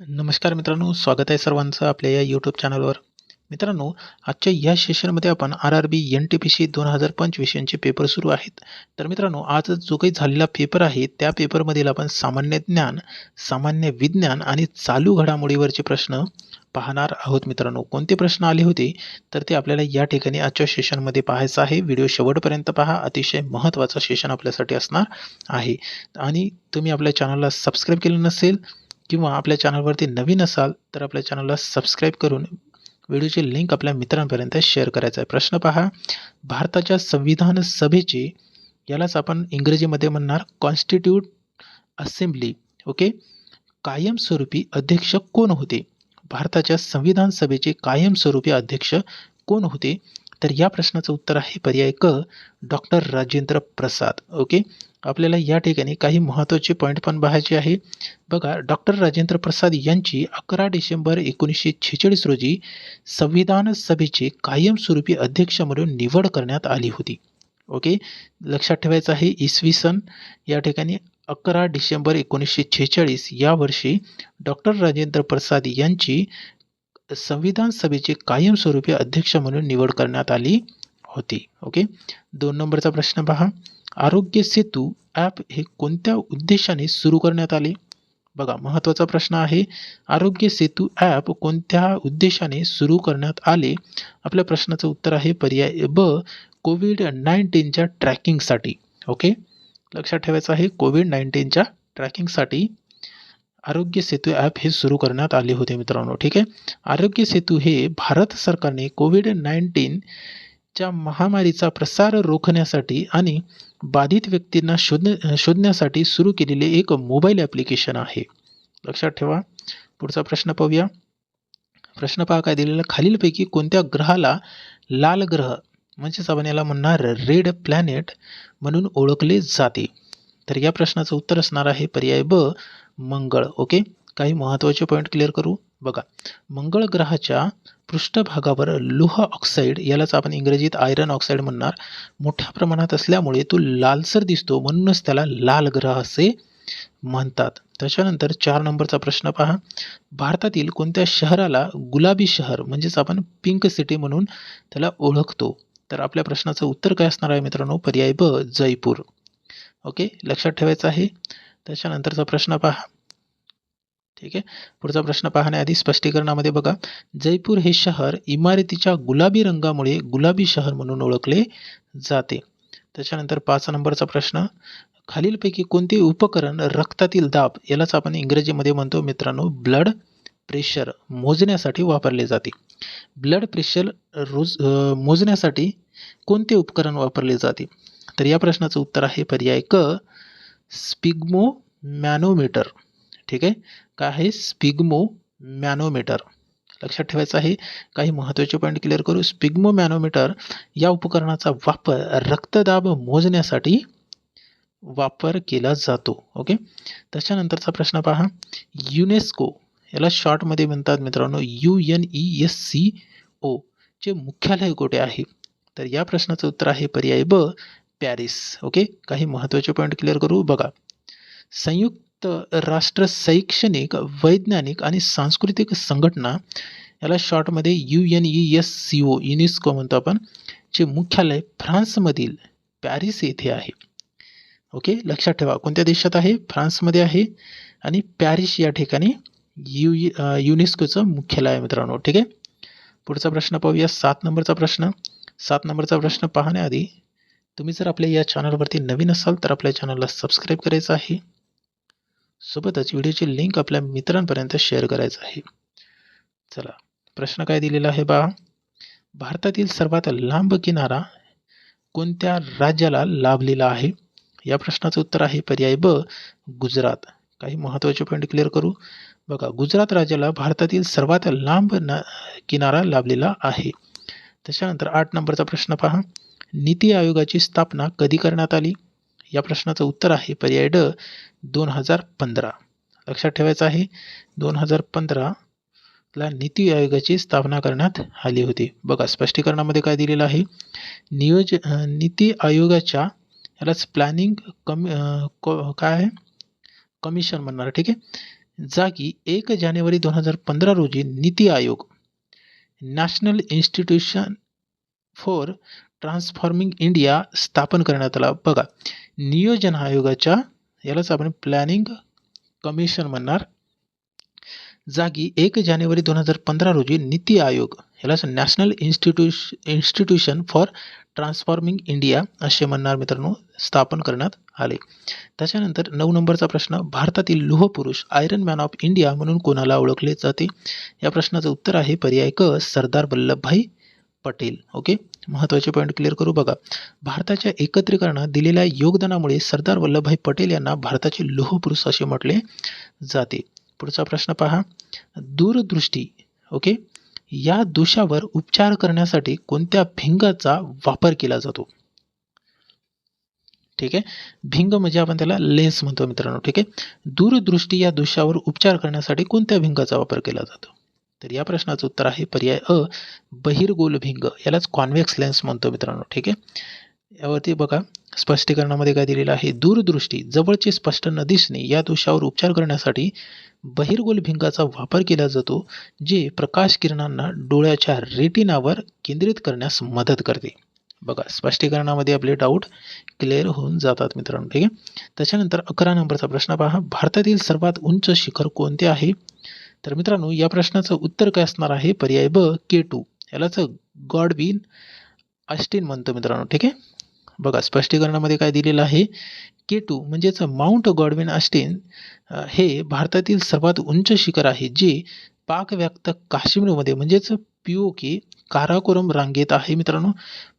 नमस्कार मित्रांनो स्वागत आहे सर्वांचं आपल्या या यूट्यूब चॅनलवर मित्रांनो आजच्या या सेशनमध्ये आपण R R B N T P C दोन हजार पंचवीस यांचे पेपर सुरू आहेत. तर मित्रांनो आज जो काही झालेला पेपर आहे त्या पेपरमधील आपण सामान्य ज्ञान सामान्य विज्ञान आणि चालू घडामोडीवरचे प्रश्न पाहणार आहोत मित्रांनो. कोणते प्रश्न आले होते? तर ते आपल्याला या ठिकाणी आजच्या सेशनमध्ये पाहायचं आहे. व्हिडिओ शेवटपर्यंत पहा. अतिशय महत्त्वाचं सेशन आपल्यासाठी असणार आहे. आणि तुम्ही आपल्या चॅनलला सबस्क्राईब केलं नसेल किंवा आपल्या चॅनलवरती नवीन असाल तर आपल्या चॅनलला सबस्क्राईब करून व्हिडिओची लिंक आपल्या मित्रांपर्यंत शेअर करायचा आहे. प्रश्न पहा भारताच्या संविधान सभेचे यालाच आपण इंग्रजीमध्ये म्हणणार कॉन्स्टिट्यूट असेंब्ली ओके कायमस्वरूपी अध्यक्ष कोण होते? भारताच्या संविधान सभेचे कायमस्वरूपी अध्यक्ष कोण होते? तर या प्रश्नाचं उत्तर आहे पर्याय क डॉक्टर राजेंद्र प्रसाद ओके आपल्याला या ठिकाणी काही महत्त्वाचे पॉईंट पण पाहायचे आहे. बघा डॉक्टर राजेंद्र प्रसाद यांची अकरा डिसेंबर एकोणीसशे छेचाळीस रोजी संविधान सभेचे कायमस्वरूपी अध्यक्ष म्हणून निवड करण्यात आली होती. ओके लक्षात ठेवायचं आहे इसवी सन या ठिकाणी अकरा डिसेंबर एकोणीसशे छेचाळीस या वर्षी डॉक्टर राजेंद्र प्रसाद यांची संविधान सभेचे कायमस्वरूपी अध्यक्ष म्हणून निवड करण्यात आली होती. ओके दोन नंबरचा प्रश्न पहा. आरोग्य सेतू ॲप हे कोणत्या उद्देशाने सुरू करण्यात आले? बघा महत्त्वाचा प्रश्न आहे आरोग्य सेतू ॲप कोणत्या उद्देशाने सुरू करण्यात आले? आपल्या प्रश्नाचं उत्तर आहे पर्याय ब कोविड नाईन्टीनच्या ट्रॅकिंगसाठी. ओके? लक्षात ठेवायचं आहे कोविड नाईन्टीनच्या ट्रॅकिंगसाठी आरोग्य सेतू ॲप हे सुरू करण्यात आले होते मित्रांनो. ठीक आहे? आरोग्य सेतू हे भारत सरकारने कोविड च्या महामारीचा प्रसार रोखण्यासाठी आणि बाधित व्यक्तींना शोध शोधण्यासाठी सुरू केलेले एक मोबाईल ॲप्लिकेशन आहे. लक्षात ठेवा. पुढचा प्रश्न पाहूया. प्रश्न पहा काय दिलेला? खालीलपैकी कोणत्या ग्रहाला लाल ग्रह म्हणजेच आपण याला म्हणणार रेड प्लॅनेट म्हणून ओळखले जाते? तर या प्रश्नाचं उत्तर असणार आहे पर्याय ब मंगळ. ओके? काही महत्त्वाचे पॉईंट क्लिअर करू? बघा. मंगळ ग्रहाच्या पृष्ठभागावर लोह ऑक्साईड यालाच आपण इंग्रजीत आयरन ऑक्साईड म्हणणार. मोठ्या प्रमाणात असल्यामुळे तो लालसर दिसतो म्हणूनच त्याला लाल ग्रह असे म्हणतात. त्याच्यानंतर चार नंबरचा प्रश्न पहा. भारतातील कोणत्या शहराला गुलाबी शहर म्हणजेच आपण पिंक सिटी म्हणून त्याला ओळखतो? तर आपल्या प्रश्नाचं उत्तर काय असणार आहे मित्रांनो? पर्याय ब जयपूर. ओके लक्षात ठेवायचं आहे. त्याच्यानंतरचा प्रश्न पहा. ठीक आहे? पुढचा प्रश्न पाहण्याआधी स्पष्टीकरणामध्ये बघा. जयपूर हे शहर इमारतीच्या गुलाबी रंगामुळे गुलाबी शहर म्हणून ओळखले जाते. त्याच्यानंतर पाच नंबरचा प्रश्न. खालीलपैकी कोणते उपकरण रक्तातील दाब यालाच आपण इंग्रजीमध्ये म्हणतो मित्रांनो ब्लड प्रेशर मोजण्यासाठी वापरले जाते. ब्लड प्रेशर रोज मोजण्यासाठी कोणते उपकरण वापरले जाते? तर या प्रश्नाचं उत्तर आहे पर्याय क. स्पिग्मो मॅनोमीटर ठीक आहे? काय आहे स्पिग्मो मॅनोमीटर लक्षात ठेवायचं आहे काही महत्त्वाचे पॉईंट क्लिअर करू. स्पिग्मो मॅनोमीटर या उपकरणाचा वापर रक्तदाब मोजण्यासाठी वापर केला जातो. ओके त्याच्यानंतरचा प्रश्न पहा. युनेस्को याला शॉर्टमध्ये म्हणतात मित्रांनो U N E S C O चे मुख्यालय कुठे आहे? तर या प्रश्नाचं उत्तर आहे पर्याय ब पॅरिस. ओके काही महत्त्वाचे पॉईंट क्लिअर करू. बघा. संयुक्त राष्ट्र शैक्षणिक वैज्ञानिक आणि सांस्कृतिक संघटना याला शॉर्टमध्ये U N E S C O UNESCO म्हणतो आपण चे मुख्यालय फ्रान्समधील पॅरिस येथे आहे. ओके लक्षात ठेवा कोणत्या देशात आहे? फ्रान्समध्ये आहे आणि पॅरिस या ठिकाणी यु युनेस्कोचं मुख्यालय आहे मित्रांनो. ठीक आहे? पुढचा प्रश्न पाहूया सात नंबरचा प्रश्न. सात नंबरचा प्रश्न पाहण्याआधी तुम्ही जर आपल्या या चॅनलवरती नवीन असाल तर आपल्या चॅनलला सबस्क्राईब करायचं आहे. सोबतच व्हिडिओची लिंक आपल्या मित्रांपर्यंत शेअर करायचं आहे. चला प्रश्न काय दिलेला आहे बा? भारतातील सर्वात लांब किनारा कोणत्या राज्याला लाभलेला आहे? या प्रश्नाचं उत्तर आहे पर्याय ब गुजरात. काही महत्त्वाचे पॉईंट क्लिअर करू? बघा गुजरात राज्याला भारतातील सर्वात लांब न किनारा लाभलेला आहे. त्याच्यानंतर आठ नंबरचा प्रश्न पहा. नीती आयोगाची स्थापना कधी करण्यात आली? या प्रश्नाचं उत्तर आहे पर्याय ड दोन हजार पंधरा. लक्षात ठेवायचं आहे दोन हजार पंधराला नीती आयोगाची स्थापना करण्यात आली होती. बघा स्पष्टीकरणामध्ये काय दिलेलं आहे? नियोज नीती आयोगाच्या यालाच प्लॅनिंग कमी काय आहे? कमिशन म्हणणार ठीक आहे? जागी एक जानेवारी दोन हजार पंधरा रोजी NITI Aayog national institution for transforming India स्थापन करण्यात आला. बघा नियोजन आयोगाच्या यालाच आपण प्लॅनिंग कमिशन म्हणणार. जागी एक जानेवारी दोन हजार पंधरा रोजी नीती आयोग यालाच national institution institution for transforming India असे म्हणणार मित्रांनो स्थापन करण्यात आले. त्याच्यानंतर नऊ नंबरचा प्रश्न भारतातील लोहपुरुष आयरन मॅन ऑफ इंडिया म्हणून कोणाला ओळखले जाते? या प्रश्नाचं उत्तर आहे पर्याय क सरदार वल्लभभाई पटेल. ओके महत्त्वाचे पॉईंट क्लिअर करू बघा. भारताच्या एकत्रीकरणात दिलेल्या योगदानामुळे सरदार वल्लभभाई पटेल यांना भारताचे लोहपुरुष असे म्हटले जाते. पुढचा प्रश्न पहा. दूरदृष्टी. ओके या दोषावर उपचार करण्यासाठी कोणत्या भिंगाचा वापर केला जातो? ठीक आहे? भिंग म्हणजे आपण त्याला लेन्स म्हणतो मित्रांनो. ठीक आहे? दूरदृष्टी या दोषावर उपचार करण्यासाठी कोणत्या भिंगाचा वापर केला जातो? तर या प्रश्नाचं उत्तर आहे पर्याय अ बहिर्गोल भिंग यालाच कॉन्व्हेक्स लेन्स म्हणतो मित्रांनो ठीक आहे? यावरती बघा स्पष्टीकरणामध्ये काय दिलेलं आहे? दूरदृष्टी जवळचे स्पष्ट न दिसणे या दोषावर उपचार करण्यासाठी बहिर्गोल भिंगाचा वापर केला जातो जे प्रकाश किरणांना डोळ्याच्या रेटिनावर केंद्रित करण्यास मदत करते. बघा स्पष्टीकरणामध्ये आपले डाऊट क्लिअर होऊन जातात मित्रांनो ठीक आहे? त्याच्यानंतर अकरा नंबरचा प्रश्न पहा. भारतातील सर्वात उंच शिखर कोणते आहे? तर मित्रांनो या प्रश्नाचं उत्तर काय असणार आहे? पर्याय ब के टू. यालाच गॉडविन अष्टीन म्हणतो मित्रांनो ठीक आहे? बघा स्पष्टीकरणामध्ये काय दिलेलं आहे? के टू म्हणजेच माउंट गॉडविन अष्टीन हे भारतातील सर्वात उंच शिखर आहे जे पाकव्याप्त काश्मीरमध्ये म्हणजेच पी ओ के काराकोरम रांगेत आहे मित्रांनो.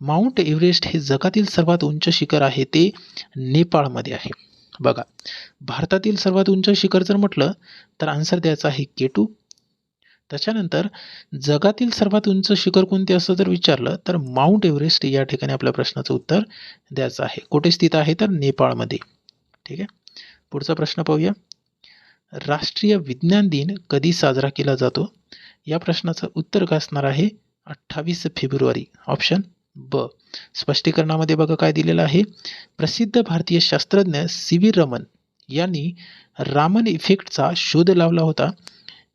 माउंट एव्हरेस्ट हे जगातील सर्वात उंच शिखर आहे ते नेपाळमध्ये आहे. बघा भारतातील सर्वात उंच शिखर जर म्हटलं तर आन्सर द्यायचा आहे के टू त्याच्यानंतर जगातील सर्वात उंच शिखर कोणते असं जर विचारलं तर माउंट एव्हरेस्ट या ठिकाणी आपल्या प्रश्नाचं उत्तर द्यायचं आहे. कुठे स्थित आहे? तर नेपाळमध्ये. ठीक आहे? पुढचा प्रश्न पाहूया. राष्ट्रीय विज्ञान दिन कधी साजरा केला जातो? या प्रश्नाचं उत्तर काय असणार आहे अठ्ठावीस फेब्रुवारी. ऑप्शन ब. स्पष्टीकरणामध्ये बघा काय दिलेलं आहे. प्रसिद्ध भारतीय शास्त्रज्ञ सी व्ही रमन यांनी रामन इफेक्टचा शोध लावला होता.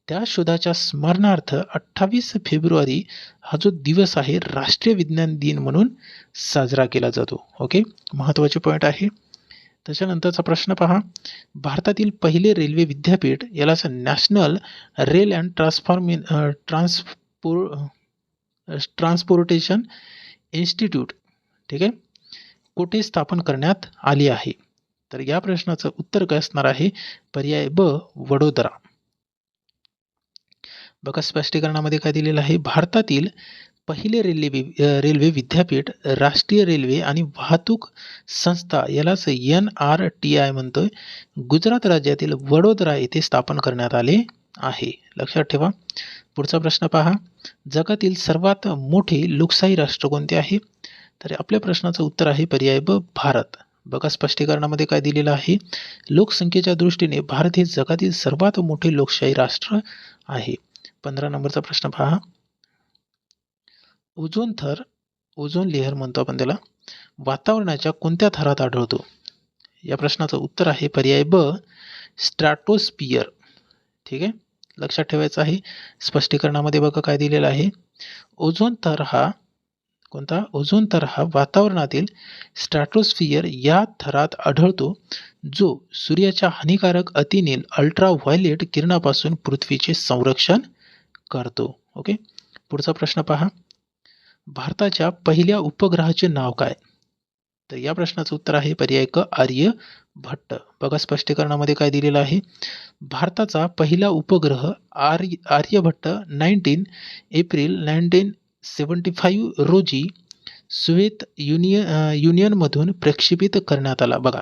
त्या शोधाच्या स्मरणार्थ अठ्ठावीस फेब्रुवारी हा जो दिवस आहे राष्ट्रीय विज्ञान दिन म्हणून साजरा केला जातो. ओके? महत्त्वाचे पॉईंट आहे. त्याच्यानंतरचा प्रश्न पहा. भारतातील पहिले रेल्वे विद्यापीठ यालाच national rail and transforming transport transportation institute ठीक आहे? कुठे स्थापन करण्यात आली आहे? तर या प्रश्नाचं उत्तर काय असणार आहे? पर्याय ब वडोदरा. बघा स्पष्टीकरणामध्ये काय दिलेलं आहे? भारतातील पहिले रेल्वे रेल्वे विद्यापीठ राष्ट्रीय रेल्वे आणि वाहतूक संस्था यालाच एन आर टी आय म्हणतोय. गुजरात राज्यातील वडोदरा येथे स्थापन करण्यात आले. आहे. लक्षात ठेवा. पुढचा प्रश्न पहा. जगातील सर्वात मोठे लोकशाही राष्ट्र कोणते आहे? तर आपल्या प्रश्नाचं उत्तर आहे पर्याय ब भारत. बघा स्पष्टीकरणामध्ये काय दिलेलं आहे? लोकसंख्येच्या दृष्टीने भारत हे जगातील सर्वात मोठे लोकशाही राष्ट्र आहे. पंधरा नंबरचा प्रश्न पहा. ओझोन थर ओझोन लेअर म्हणतो आपण त्याला वातावरणाच्या कोणत्या थरात आढळतो? या प्रश्नाचं उत्तर आहे पर्याय ब स्ट्रॅटोस्पियर ठीक आहे? लक्षात ठेवायचं आहे. स्पष्टीकरणामध्ये बघा काय दिलेलं आहे. ओझोन थर हा कोणता? ओझोन थर हा वातावरणातील स्ट्रॅटोस्फियर या थरात आढळतो जो सूर्याच्या हानिकारक अतिनील अल्ट्राव्हायलेट किरणापासून पृथ्वीचे संरक्षण करतो. ओके? पुढचा प्रश्न पहा. भारताच्या पहिल्या उपग्रहाचे नाव काय? तर या प्रश्नाचं उत्तर आहे पर्याय क आर्य भट्ट. बघा स्पष्टीकरणामध्ये काय दिलेलं आहे? भारताचा पहिला उपग्रह Arya Aryabhata nineteen April nineteen seventy five रोजी सुवेत युनिय युनियनमधून प्रक्षेपित करण्यात आला. बघा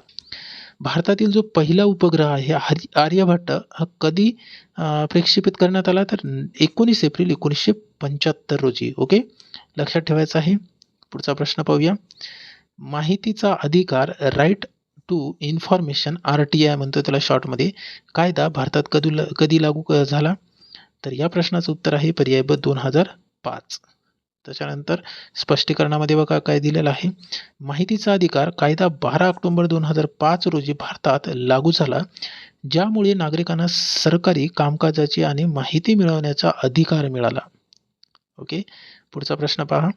भारतातील जो पहिला उपग्रह आहे हरि आर्यभट्ट हा कधी प्रक्षेपित करण्यात आला? तर एकोणीस एप्रिल एकोणीसशे पंच्याहत्तर रोजी. ओके? लक्षात ठेवायचं आहे. पुढचा प्रश्न पाहूया. माहितीचा अधिकार right to information R T I म्हणतो त्याला शॉर्टमध्ये कायदा भारतात कधी कधी लागू क- झाला? तर या प्रश्नाचं उत्तर आहे पर्याय ब दोन हजार पाच. त्याच्यानंतर स्पष्टीकरणामध्ये बघा काय दिलेलं आहे. माहितीचा अधिकार कायदा बारा ऑक्टोबर दोन हजार पाच रोजी भारतात लागू झाला. ज्यामुळे नागरिकांना सरकारी कामकाजाची आणि माहिती मिळवण्याचा अधिकार मिळाला. ओके? पुढचा प्रश्न पहा.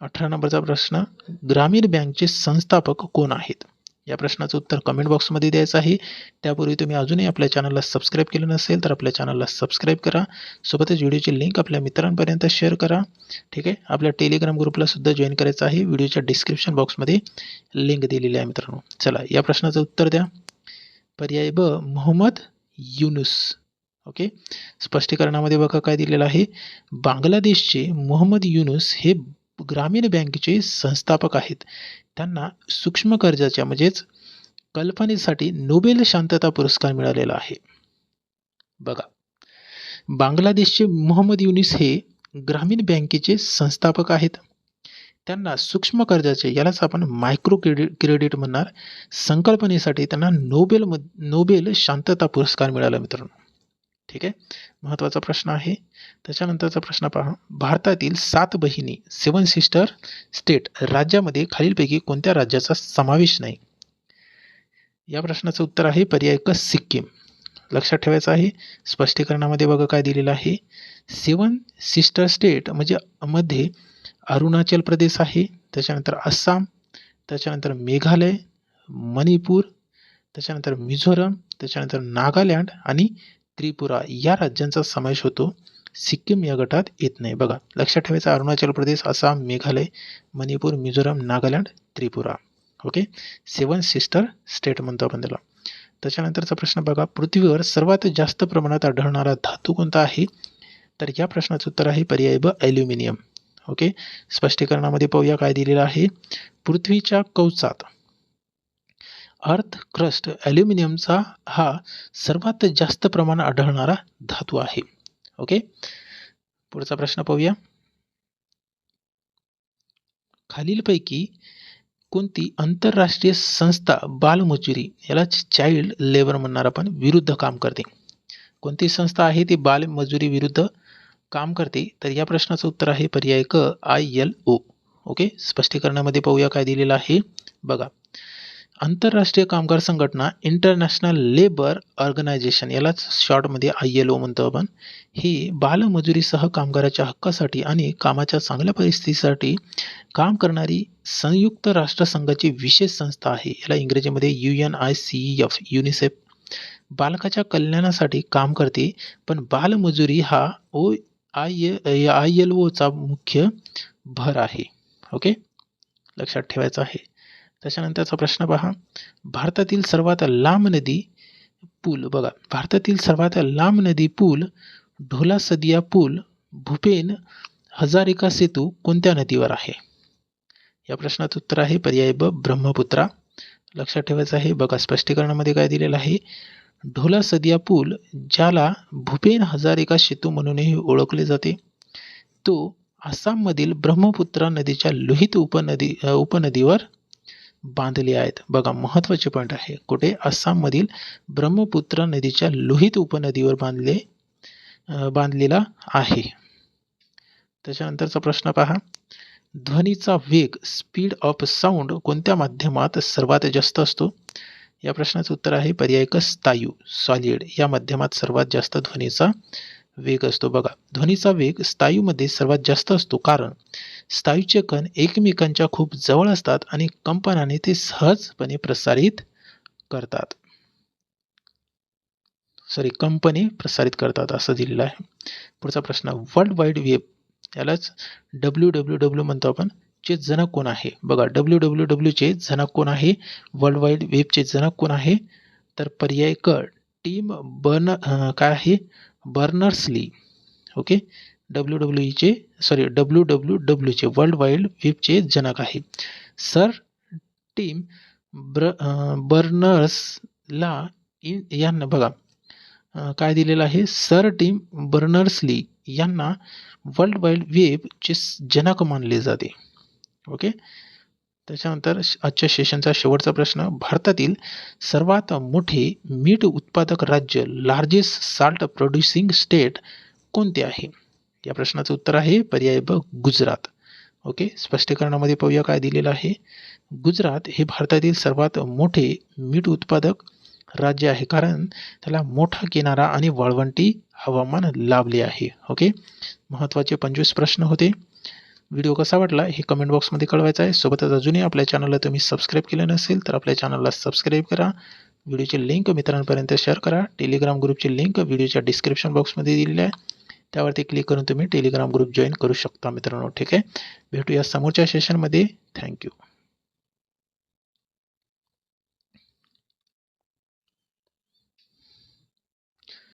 अठरा नंबरचा प्रश्न. ग्रामीण बँकचे संस्थापक कोण आहेत? या प्रश्नाचं उत्तर कमेंट बॉक्समध्ये द्यायचं आहे. त्यापूर्वी तुम्ही अजूनही आपल्या चॅनलला सबस्क्राईब केलं नसेल तर आपल्या चॅनलला सबस्क्राईब करा. सोबतच व्हिडिओची लिंक आपल्या मित्रांपर्यंत शेअर करा. ठीक आहे? आपल्या टेलिग्राम ग्रुपला सुद्धा जॉईन करायचं आहे. व्हिडिओच्या डिस्क्रिप्शन बॉक्समध्ये लिंक दिलेली आहे मित्रांनो. चला या प्रश्नाचं उत्तर द्या. पर्याय ब मोहम्मद युनुस. ओके? स्पष्टीकरणामध्ये बघा काय दिलेलं आहे. बांगलादेशचे मोहम्मद युनुस हे ग्रामीण बँकेचे संस्थापक आहेत. त्यांना सूक्ष्म कर्जाच्या म्हणजेच कल्पनेसाठी नोबेल शांतता पुरस्कार मिळालेला आहे. बघा बांगलादेशचे मोहम्मद युनिस हे ग्रामीण बँकेचे संस्थापक आहेत. त्यांना सूक्ष्म कर्जाचे यालाच आपण मायक्रो क्रेडिट क्रेडिट म्हणणार. संकल्पनेसाठी त्यांना नोबेल नोबेल शांतता पुरस्कार मिळाला मित्रांनो. ठीक आहे? महत्त्वाचा प्रश्न आहे. त्याच्यानंतरचा प्रश्न पहा. भारतातील सात बहिणी सेवन सिस्टर स्टेट राज्यामध्ये खालीलपैकी कोणत्या राज्याचा समावेश नाही? या प्रश्नाचं उत्तर आहे पर्याय क सिक्कीम. लक्षात ठेवायचं आहे. स्पष्टीकरणामध्ये बघा काय दिलेलं आहे. सेवन सिस्टर स्टेट म्हणजे मध्ये अरुणाचल प्रदेश आहे. त्याच्यानंतर आसाम त्याच्यानंतर मेघालय मणिपूर त्याच्यानंतर मिझोरम त्याच्यानंतर नागालँड आणि त्रिपुरा या राज्यांचा समावेश होतो. सिक्कीम या गटात येत नाही. बघा लक्षात ठेवायचं Arunachal Pradesh Assam Meghalaya Manipur Mizoram Nagaland Tripura. Okay? Seven sister state म्हणतो आपण त्याला. त्याच्यानंतरचा प्रश्न बघा. पृथ्वीवर सर्वात जास्त प्रमाणात आढळणारा धातू कोणता आहे? तर या प्रश्नाचं उत्तर आहे पर्याय ब ॲल्युमिनियम. ओके? स्पष्टीकरणामध्ये पाहूया काय दिलेलं आहे. पृथ्वीच्या कवचात अर्थ क्रस्ट ॲल्युमिनियमचा हा सर्वात जास्त प्रमाण आढळणारा धातू आहे. ओके? पुढचा प्रश्न पाहूया. खालीलपैकी कोणती आंतरराष्ट्रीय संस्था बालमजुरी याला चाइल्ड लेबर म्हणणार आपण विरुद्ध काम करते. कोणती संस्था आहे ती बालमजुरी विरुद्ध काम करते? तर या प्रश्नाचं उत्तर आहे पर्याय क आय एल ओ ओके? स्पष्टीकरणामध्ये पाहूया काय दिलेलं आहे. बघा. आंतरराष्ट्रीय कामगार संघटना इंटरनॅशनल लेबर ऑर्गनायझेशन यालाच शॉर्टमध्ये आय एल ओ म्हणतो आपण ही बालमजुरीसह कामगाराच्या हक्कासाठी आणि कामाच्या चांगल्या परिस्थितीसाठी काम करणारी संयुक्त राष्ट्रसंघाची विशेष संस्था आहे. याला इंग्रजीमध्ये U N I C F UNICEF बालकाच्या कल्याणासाठी काम करते पण बालमजुरी हा ओ आय आय एल ओचा मुख्य भर आहे. ओके? लक्षात ठेवायचं आहे. त्याच्यानंतरचा प्रश्न पहा. भारतातील सर्वात लांब नदी पूल. बघा भारतातील सर्वात लांब नदी पूल ढोला सदिया पूल भूपेन हजारिका सेतू कोणत्या नदीवर आहे? या प्रश्नाचं उत्तर आहे पर्याय ब ब्रह्मपुत्रा. लक्षात ठेवायचं आहे बघा स्पष्टीकरणामध्ये काय दिलेलं आहे? ढोला सदिया पूल ज्याला भूपेन हजारिका सेतू म्हणूनही ओळखले जाते तो आसाममधील ब्रह्मपुत्रा नदीच्या लोहित उपनदी उपनदीवर बांधले आहेत. बघा महत्त्वाचे पॉईंट आहे. कुठे? आसाममधील ब्रह्मपुत्रा नदीच्या लोहित उपनदीवर बांधले बांधलेला आहे. त्याच्यानंतरचा प्रश्न पहा. ध्वनीचा वेग स्पीड ऑफ साऊंड कोणत्या माध्यमात सर्वात जास्त असतो? या प्रश्नाचं उत्तर आहे पर्याय क स्थायू सॉलिड या माध्यमात सर्वात जास्त ध्वनीचा वेग असतो. बघा ध्वनीचा वेग स्थायूमध्ये सर्वात जास्त असतो. कारण स्थायूचे कण एकमेकांच्या खूप जवळ असतात आणि कंपनाने ते सहजपणे प्रसारित करतात. सॉरी कंपनी प्रसारित करतात असं दिलेलं आहे. पुढचा प्रश्न वर्ल्ड वाईड वेब यालाच डब्ल्यू डब्ल्यू डब्ल्यू म्हणतो आपण. चे जनक कोण आहे. बघा डब्ल्यू डब्ल्यू डब्ल्यूचे जनक कोण आहे वर्ल्ड वाईड वेबचे जनक कोण आहे. तर पर्याय क टीम बर्न काय आहे? Berners Lee okay? W W ईचे sorry W W डब्ल्यूचे वर्ल्ड वाईड वेबचे जनक आहे. सर टीम ब्र बर्नर्सला इन यांना बघा काय दिलेलं आहे? सर टीम बर्नर्सली यांना वर्ल्ड वाईड वेबचे जनक मानले जाते. ओके? त्याच्यानंतर आजच्या सेशनचा शेवटचा प्रश्न भारतातील सर्वात मोठे मीठ उत्पादक राज्य लार्जेस्ट साल्ट प्रोड्युसिंग स्टेट कोणते आहे? या प्रश्नाचं उत्तर आहे पर्याय ब गुजरात. ओके स्पष्टीकरणामध्ये पाहूया काय दिलेलं आहे. गुजरात हे भारतातील सर्वात मोठे मीठ उत्पादक राज्य आहे कारण त्याला मोठा किनारा आणि वाळवंटी हवामान लाभले आहे. ओके महत्त्वाचे पंचवीस प्रश्न होते. व्हिडिओ कसा वाटला हे कमेंट बॉक्समध्ये कळवायचं आहे. सोबतच अजूनही आपल्या चॅनलला तुम्ही सबस्क्राईब केलं नसेल तर आपल्या चॅनलला सबस्क्राईब करा. व्हिडिओची लिंक मित्रांपर्यंत शेअर करा. टेलिग्राम ग्रुपची लिंक व्हिडिओच्या डिस्क्रिप्शन बॉक्समध्ये दिलेली आहे. त्यावरती क्लिक करून तुम्ही टेलिग्राम ग्रुप जॉईन करू शकता मित्रांनो. ठीक आहे? भेटूया समोरच्या सेशनमध्ये थँक्यू